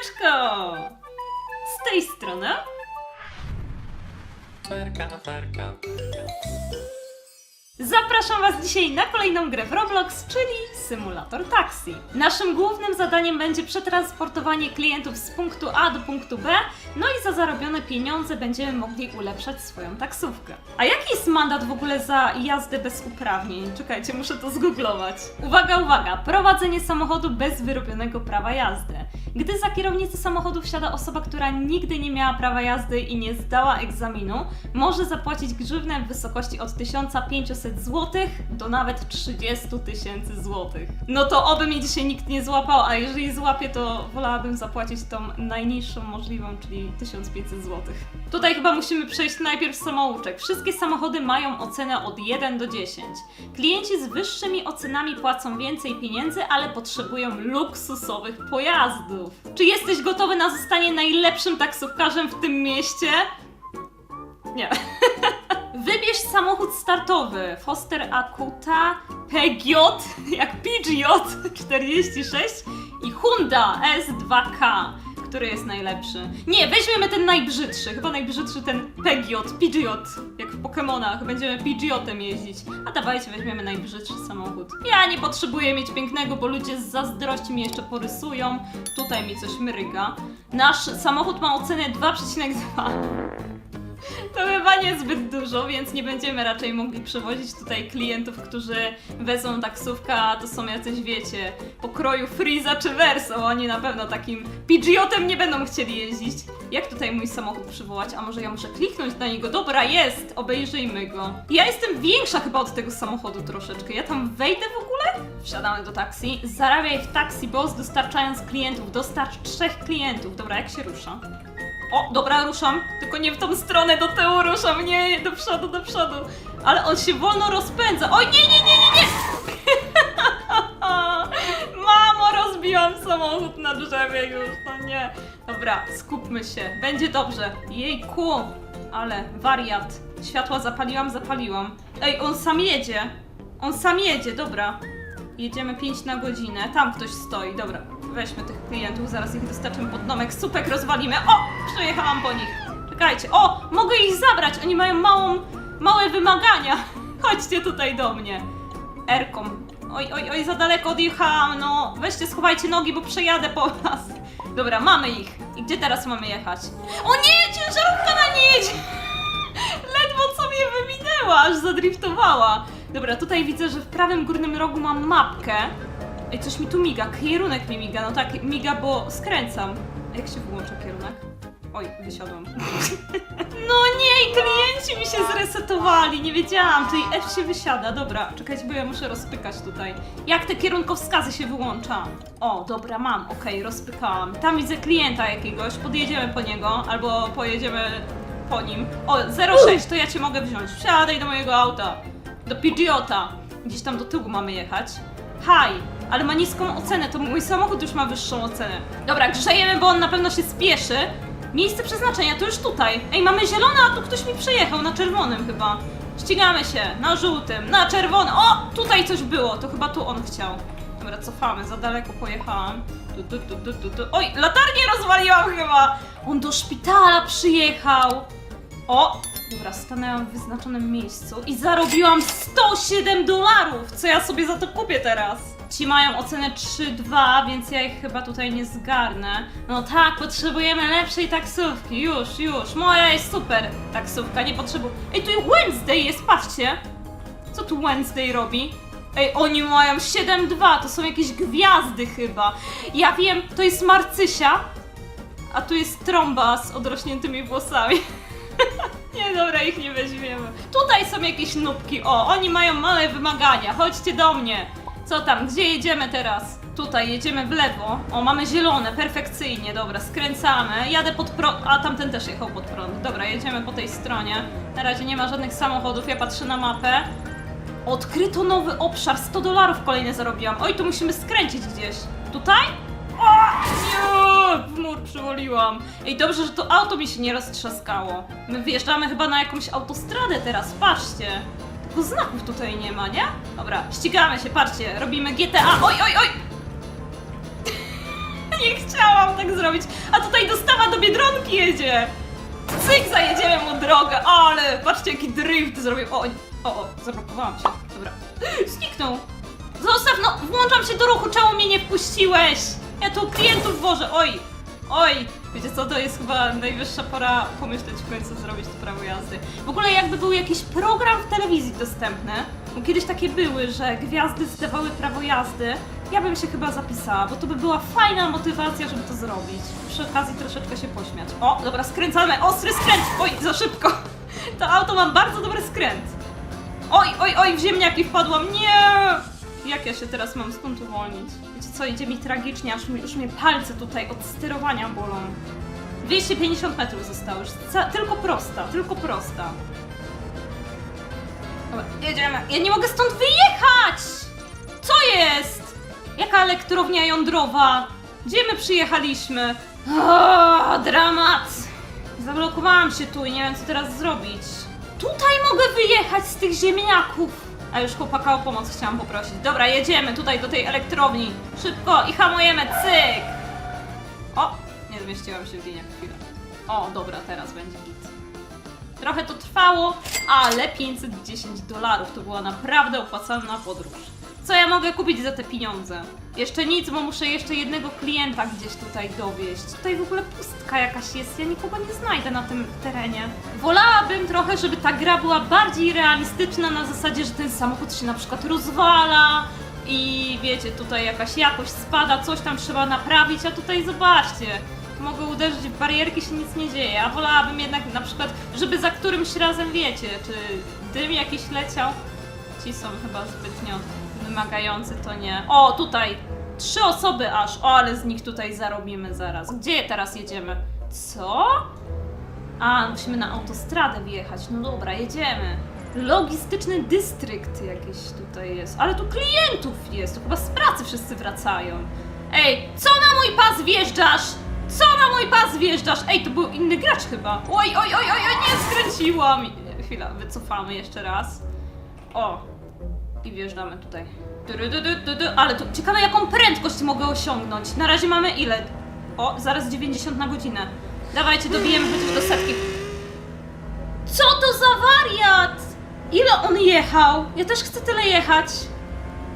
Siemaneczko! Z tej strony Ferka, ferka. Zapraszam Was dzisiaj na kolejną grę w Roblox, czyli Symulator Taxi. Naszym głównym zadaniem będzie przetransportowanie klientów z punktu A do punktu B, no i za zarobione pieniądze będziemy mogli ulepszać swoją taksówkę. A jaki jest mandat w ogóle za jazdę bez uprawnień? Czekajcie, muszę to zgooglować. Uwaga, uwaga! Prowadzenie samochodu bez wyrobionego prawa jazdy. Gdy za kierownicę samochodu wsiada osoba, która nigdy nie miała prawa jazdy i nie zdała egzaminu, może zapłacić grzywnę w wysokości od 1500 zł do nawet 30 tysięcy złotych. No to oby mnie dzisiaj nikt nie złapał, a jeżeli złapie, to wolałabym zapłacić tą najniższą możliwą, czyli 1500 zł. Tutaj chyba musimy przejść najpierw samouczek. Wszystkie samochody mają ocenę od 1 do 10. Klienci z wyższymi ocenami płacą więcej pieniędzy, ale potrzebują luksusowych pojazdów. Czy jesteś gotowy na zostanie najlepszym taksówkarzem w tym mieście? Nie. Wybierz samochód startowy. Foster Akuta, Peugeot, jak Peugeot 46 i Honda S2K. Który jest najlepszy? Nie, weźmiemy ten najbrzydszy. Chyba najbrzydszy ten Peugeot, Peugeot. Jak w Pokémonach. Będziemy Peugeotem jeździć. A dawajcie, weźmiemy najbrzydszy samochód. Ja nie potrzebuję mieć pięknego, bo ludzie z zazdrości mi jeszcze porysują. Tutaj mi coś mryga. Nasz samochód ma ocenę 2,2. To chyba niezbyt dużo, więc nie będziemy raczej mogli przewozić tutaj klientów, którzy wezmą taksówkę, a to są jacyś, wiecie, pokroju Freeza czy Verso. Oni na pewno takim Pidgeotem nie będą chcieli jeździć. Jak tutaj mój samochód przywołać? A może ja muszę kliknąć na niego? Dobra, jest! Obejrzyjmy go. Ja jestem większa chyba od tego samochodu troszeczkę. Ja tam wejdę w ogóle? Wsiadamy do taksi. Zarabiaj w taksi boss dostarczając klientów. Dostarcz trzech klientów. Dobra, jak się rusza? O, dobra, ruszam. Tylko nie w tą stronę, do tyłu ruszam. Nie, do przodu, do przodu. Ale on się wolno rozpędza. Oj, nie, nie, nie, nie, nie! Mamo, rozbiłam samochód na drzewie już. No nie. Dobra, skupmy się. Będzie dobrze. Jejku, ale wariat. Światła zapaliłam, zapaliłam. Ej, on sam jedzie. On sam jedzie, dobra. Jedziemy 5 na godzinę. Tam ktoś stoi. Dobra, weźmy tych klientów, zaraz ich dostarczymy pod domek. Supek rozwalimy. O! Przyjechałam po nich. Czekajcie. O! Mogę ich zabrać. Oni mają małą, małe wymagania. Chodźcie tutaj do mnie. Erką. Oj, oj, oj, za daleko odjechałam. No, weźcie, schowajcie nogi, bo przejadę po was. Dobra, mamy ich. I gdzie teraz mamy jechać? O nie! Ciężarówka na nie jedzie! Ledwo co mnie wyminęła, aż zadriftowała. Dobra, tutaj widzę, że w prawym górnym rogu mam mapkę. Ej, coś mi tu miga, kierunek mi miga. No tak, miga, bo skręcam. Jak się wyłącza kierunek? Oj, wysiadłam. No nie, i klienci mi się zresetowali, nie wiedziałam, czyli F się wysiada. Dobra, czekajcie, bo ja muszę rozpykać tutaj. Jak te kierunkowskazy się wyłącza? O, dobra, mam, okej, rozpykałam. Tam widzę klienta jakiegoś, podjedziemy po niego, albo pojedziemy po nim. O, 06, to ja cię mogę wziąć. Wsiadaj do mojego auta. Do Pidgeota. Gdzieś tam do tyłu mamy jechać. Haj, ale ma niską ocenę, to mój samochód już ma wyższą ocenę. Dobra, grzejemy, bo on na pewno się spieszy. Miejsce przeznaczenia to już tutaj. Ej, mamy zielone, a tu ktoś mi przejechał, na czerwonym chyba. Ścigamy się, na żółtym, na czerwonym. O, tutaj coś było, to chyba tu on chciał. Dobra, cofamy, za daleko pojechałam. Tu, tu, tu, tu, tu, tu. Oj, latarnię rozwaliłam chyba. On do szpitala przyjechał. O! Dobra, stanęłam w wyznaczonym miejscu i zarobiłam 107 dolarów! Co ja sobie za to kupię teraz? Ci mają ocenę 3-2, więc ja ich chyba tutaj nie zgarnę. No tak, potrzebujemy lepszej taksówki. Już, już. Moja jest super taksówka, nie potrzebuję. Ej, tu Wednesday jest, patrzcie! Co tu Wednesday robi? Ej, oni mają 7-2, to są jakieś gwiazdy chyba. Ja wiem, to jest Marcysia, a tu jest trąba z odrośniętymi włosami. Nie, dobra, ich nie weźmiemy. Tutaj są jakieś nubki. O, oni mają małe wymagania. Chodźcie do mnie. Co tam? Gdzie jedziemy teraz? Tutaj jedziemy w lewo. O, mamy zielone, perfekcyjnie. Dobra, skręcamy. Jadę pod prąd. A tamten też jechał pod prąd. Dobra, jedziemy po tej stronie. Na razie nie ma żadnych samochodów. Ja patrzę na mapę. Odkryto nowy obszar. 100 dolarów kolejne zarobiłam. Oj, tu musimy skręcić gdzieś. Tutaj? O! Nie! W mur przywoliłam. Ej, dobrze, że to auto mi się nie roztrzaskało. My wjeżdżamy chyba na jakąś autostradę teraz, patrzcie. Tylko znaków tutaj nie ma, nie? Dobra, ścigamy się, patrzcie, robimy GTA. Oj, oj, oj! Nie chciałam tak zrobić. A tutaj dostawa do Biedronki jedzie. Cyk, zajedziemy mu drogę, ale patrzcie jaki drift zrobił. O, o, o, zablokowałam się. Dobra. Zniknął. Zostaw, no, włączam się do ruchu, czemu mnie nie wpuściłeś? Ja tu klientów wożę, oj, oj. Wiecie co, to jest chyba najwyższa pora pomyśleć w końcu zrobić to prawo jazdy. W ogóle jakby był jakiś program w telewizji dostępny, bo kiedyś takie były, że gwiazdy zdawały prawo jazdy, ja bym się chyba zapisała, bo to by była fajna motywacja, żeby to zrobić. Przy okazji troszeczkę się pośmiać. O, dobra, skręcamy, ostry skręt! Oj, za szybko! To auto ma bardzo dobry skręt. Oj, oj, oj, w ziemniaki wpadłam, nie! Jak ja się teraz mam stąd uwolnić? Co, idzie mi tragicznie, aż mi, już mnie palce tutaj od sterowania bolą. 250 metrów zostało już, ca- tylko prosta, tylko prosta. Dobra, jedziemy. Ja nie mogę stąd wyjechać! Co jest? Jaka elektrownia jądrowa? Gdzie my przyjechaliśmy? O, dramat! Zablokowałam się tu i nie wiem co teraz zrobić. Tutaj mogę wyjechać z tych ziemniaków! A już chłopaka o pomoc chciałam poprosić. Dobra, jedziemy tutaj do tej elektrowni. Szybko i hamujemy, cyk! O, nie zmieściłam się w liniach chwilę. O, dobra, teraz będzie git. Trochę to trwało, ale 510 dolarów to była naprawdę opłacalna podróż. Co ja mogę kupić za te pieniądze? Jeszcze nic, bo muszę jeszcze jednego klienta gdzieś tutaj dowieść. Tutaj w ogóle pustka jakaś jest, ja nikogo nie znajdę na tym terenie. Wolałabym trochę, żeby ta gra była bardziej realistyczna na zasadzie, że ten samochód się na przykład rozwala i wiecie, tutaj jakaś jakość spada, coś tam trzeba naprawić, a tutaj zobaczcie, mogę uderzyć w barierki, się nic nie dzieje, a wolałabym jednak na przykład, żeby za którymś razem wiecie, czy dym jakiś leciał. Ci są chyba zbytnio wymagający, to nie. O, tutaj! Trzy osoby aż, o, ale z nich tutaj zarobimy zaraz. Gdzie teraz jedziemy? Co? A, musimy na autostradę wjechać. No dobra, jedziemy. Logistyczny dystrykt jakiś tutaj jest. Ale tu klientów jest, to chyba z pracy wszyscy wracają. Ej, co na mój pas wjeżdżasz? Co na mój pas wjeżdżasz? Ej, to był inny gracz chyba. Oj, oj, oj, oj, oj nie skręciłam. Chwila, wycofamy jeszcze raz. O, i wjeżdżamy tutaj. Tyry, dy, dy, dy, dy. Ale to ciekawe jaką prędkość mogę osiągnąć. Na razie mamy ile? O, zaraz 90 na godzinę. Dawajcie, dobijemy chociaż do setki. Co to za wariat? Ile on jechał? Ja też chcę tyle jechać.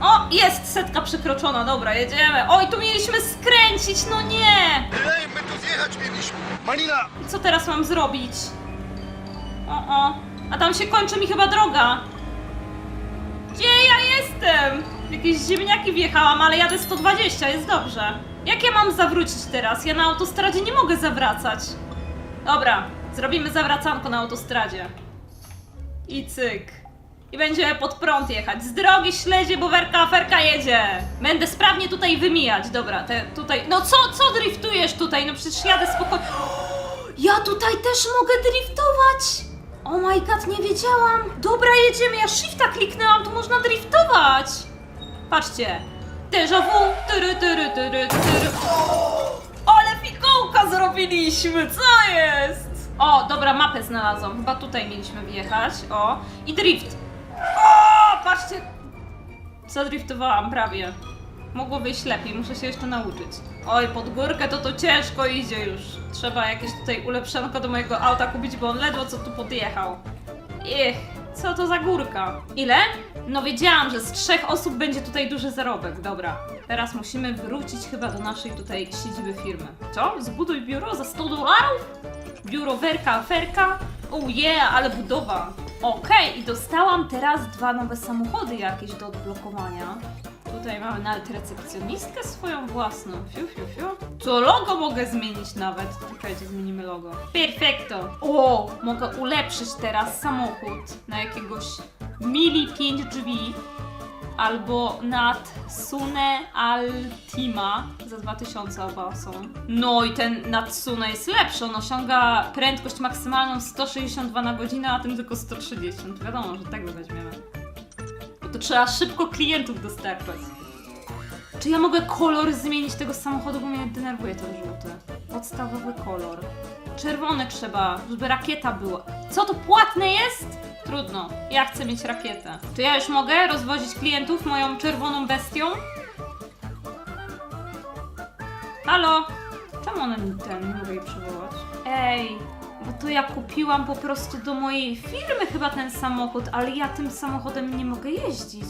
O, jest setka przekroczona, dobra, jedziemy. Oj, tu mieliśmy skręcić, no nie! Ej, my tu zjechać mieliśmy! Malina! I co teraz mam zrobić? O, o. A tam się kończy mi chyba droga. Gdzie ja jestem? Jakieś ziemniaki wjechałam, ale jadę 120, jest dobrze. Jak ja mam zawrócić teraz? Ja na autostradzie nie mogę zawracać. Dobra, zrobimy zawracanko na autostradzie. I cyk. I będziemy pod prąd jechać. Z drogi śledzie, bo werka aferka jedzie. Będę sprawnie tutaj wymijać. Dobra, te tutaj. No co, co driftujesz tutaj? No przecież jadę spokojnie. Ja tutaj też mogę driftować! Oh my god, nie wiedziałam! Dobra, jedziemy, ja shifta kliknęłam, tu można driftować! Patrzcie! Déjà vu! Tyry, tyry, tyry, tyry. Ale fikołka zrobiliśmy, co jest? O, dobra, mapę znalazłam, chyba tutaj mieliśmy wjechać, o. I drift! O, patrzcie! Zadriftowałam prawie. Mogło wyjść lepiej, muszę się jeszcze nauczyć. Oj, pod górkę to to ciężko idzie już. Trzeba jakieś tutaj ulepszonko do mojego auta kupić, bo on ledwo co tu podjechał. Ich, co to za górka? Ile? No wiedziałam, że z trzech osób będzie tutaj duży zarobek. Dobra, teraz musimy wrócić chyba do naszej tutaj siedziby firmy. Co? Zbuduj biuro za 100 dolarów? Biuro werka, aferka? Oh yeah, ale budowa. Okej, i dostałam teraz dwa nowe samochody jakieś do odblokowania. Tutaj mamy nawet recepcjonistkę swoją własną. Fiu, fiu, fiu. To logo mogę zmienić nawet. Czekajcie, zmienimy logo. Perfekto. O, mogę ulepszyć teraz samochód na jakiegoś Mili 5 drzwi albo nad Sune Altima za 2000 oba są. No i ten Natsune jest lepszy, on osiąga prędkość maksymalną 162 na godzinę, a tym tylko 130. Wiadomo, że tego weźmiemy. Bo to trzeba szybko klientów dostarczać. Czy ja mogę kolor zmienić tego samochodu, bo mnie denerwuje ten żółty. Podstawowy kolor. Czerwony trzeba, żeby rakieta była. Co to płatne jest? Trudno. Ja chcę mieć rakietę. Czy ja już mogę rozwozić klientów moją czerwoną bestią? Halo? Czemu ona ten, nie mogę jej przywołać? Ej, bo to ja kupiłam po prostu do mojej firmy chyba ten samochód, ale ja tym samochodem nie mogę jeździć.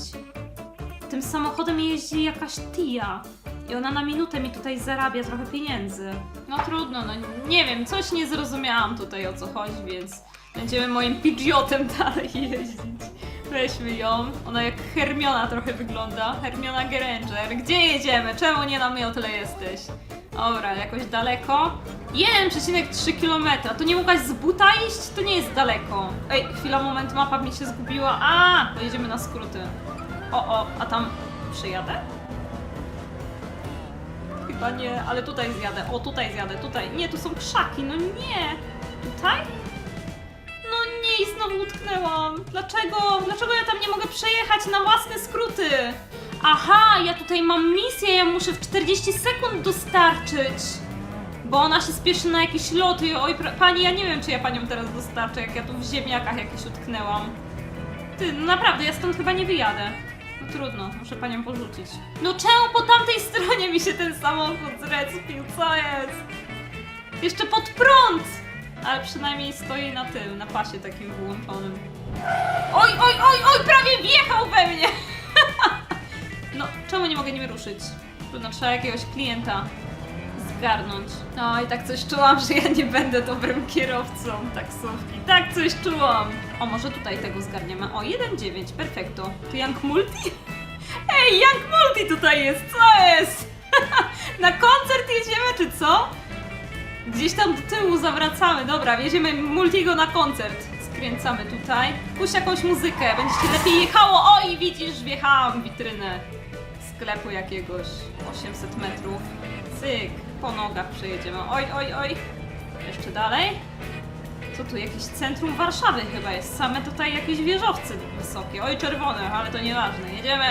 Tym samochodem jeździ jakaś Tia. I ona na minutę mi tutaj zarabia trochę pieniędzy. No trudno, no nie wiem, coś nie zrozumiałam tutaj o co chodzi, więc będziemy moim Pidgeotem dalej jeździć. Weźmy ją. Ona jak Hermiona trochę wygląda. Hermiona Granger. Gdzie jedziemy? Czemu nie na miotle jesteś? Dobra, jakoś daleko. 1,3 km. To nie mogłaś z buta iść? To nie jest daleko. Ej, chwila, moment, mapa mi się zgubiła. A, pojedziemy na skróty. O, o, a tam przyjadę? Chyba nie, ale tutaj zjadę. O, tutaj zjadę, tutaj. Nie, tu są krzaki, no nie. Tutaj? No nie, i znowu utknęłam. Dlaczego? Dlaczego ja tam nie mogę przejechać na własne skróty? Aha, ja tutaj mam misję, ja muszę w 40 sekund dostarczyć. Bo ona się spieszy na jakieś loty. Oj, pani, ja nie wiem, czy ja panią teraz dostarczę, jak ja tu w ziemniakach jakieś utknęłam. Ty, no naprawdę, ja stąd chyba nie wyjadę. No trudno, muszę panią porzucić. No czemu po tamtej stronie mi się ten samochód zrespił? Co jest? Jeszcze pod prąd! Ale przynajmniej stoi na tym, na pasie takim wyłączonym. Oj, oj, oj, oj, prawie wjechał we mnie! no, czemu nie mogę nim ruszyć? Trudno, trzeba jakiegoś klienta zgarnąć. No i tak coś czułam, że ja nie będę dobrym kierowcą taksówki. Tak coś czułam. O, może tutaj tego zgarniemy. O, 1,9, perfekto. To Young Multi? Ej, Young Multi tutaj jest, co jest? Na koncert jedziemy, czy co? Gdzieś tam do tyłu zawracamy. Dobra, wjedziemy Multigo na koncert. Skręcamy tutaj. Puść jakąś muzykę, będzie ci lepiej jechało. O, i widzisz, wjechałam w witrynę sklepu jakiegoś 800 metrów. Cyk, po nogach przejedziemy. Oj, oj, oj. Jeszcze dalej. Co tu, jakieś centrum Warszawy chyba jest. Same tutaj jakieś wieżowce wysokie. Oj, czerwone, ale to nieważne. Jedziemy.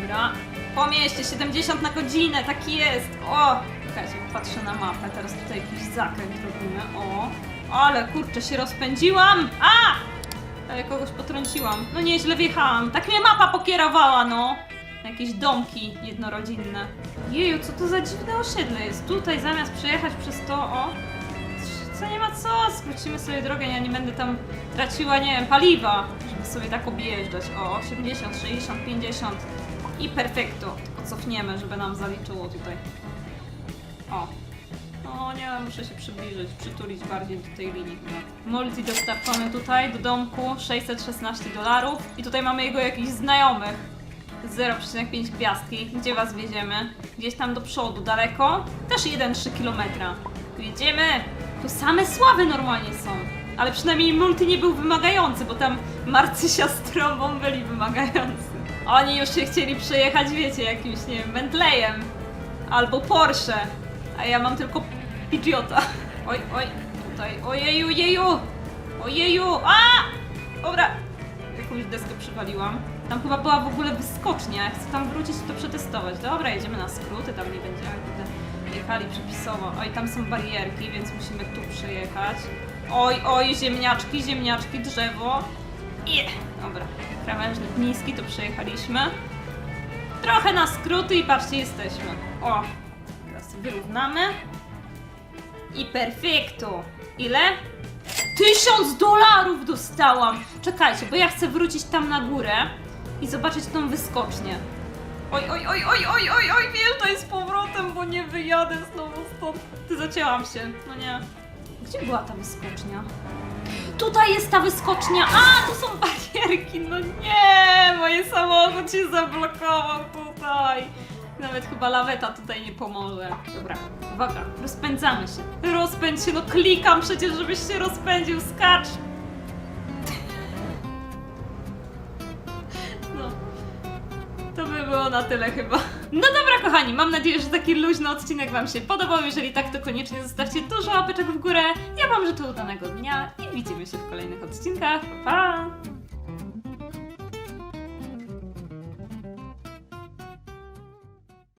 Dobra. Po mieście, 70 na godzinę, tak jest. O! Czekajcie, patrzę na mapę. Teraz tutaj jakiś zakręt robimy. O! Ale kurczę, się rozpędziłam! A! Ale kogoś potrąciłam. No nieźle wjechałam. Tak mnie mapa pokierowała, no. Jakieś domki jednorodzinne. Jeju, co to za dziwne osiedle jest? Tutaj zamiast przejechać przez to, o... Co nie ma co? Skrócimy sobie drogę, ja nie będę tam traciła, nie wiem, paliwa, żeby sobie tak objeżdżać. O, 80, 60, 50 i perfekto. Tylko cofniemy, żeby nam zaliczyło tutaj. O. O nie, muszę się przybliżyć, przytulić bardziej do tej linii chyba. Multi dostarczony tutaj do domku, 616 dolarów. I tutaj mamy jego jakichś znajomych. 0,5 gwiazdki. Gdzie was wieziemy? Gdzieś tam do przodu, daleko? Też 1,3 km. Jedziemy! Tu same sławy normalnie są. Ale przynajmniej multi nie był wymagający, bo tam Marcysia z trąbą byli wymagający. Oni już się chcieli przejechać, wiecie, jakimś, nie wiem, Bentleyem. Albo Porsche. A ja mam tylko Pidgeota. Oj, oj, tutaj. Ojeju, jeju! Ojeju! A! Dobra, jakąś deskę przywaliłam. Tam chyba była w ogóle wyskocznia. Jak chcę tam wrócić, to przetestować. Dobra, jedziemy na skróty, tam nie kurde, jechali przepisowo. Oj, tam są barierki, więc musimy tu przejechać. Oj, oj, ziemniaczki, ziemniaczki, drzewo. Je, dobra. Krawężnik niski, to przejechaliśmy. Trochę na skróty i patrzcie, jesteśmy. O, teraz wyrównamy. I perfekto. Ile? Tysiąc dolarów dostałam! Czekajcie, bo ja chcę wrócić tam na górę i zobaczyć tą wyskocznię. Oj, oj, oj, oj, oj, oj, oj, wjeżdżaj z powrotem, bo nie wyjadę znowu stąd. Ty zacięłam się, no nie. Gdzie była ta wyskocznia? Tutaj jest ta wyskocznia! A, tu są barierki! No nie! Moje samochód się zablokował tutaj! Nawet chyba laweta tutaj nie pomoże. Dobra, uwaga, rozpędzamy się. Rozpędź się, no klikam przecież, żebyś się rozpędził, skacz! Na tyle chyba. No dobra, kochani, mam nadzieję, że taki luźny odcinek Wam się podobał. Jeżeli tak, to koniecznie zostawcie dużo łapeczek w górę. Ja Wam życzę udanego dnia i widzimy się w kolejnych odcinkach. Pa!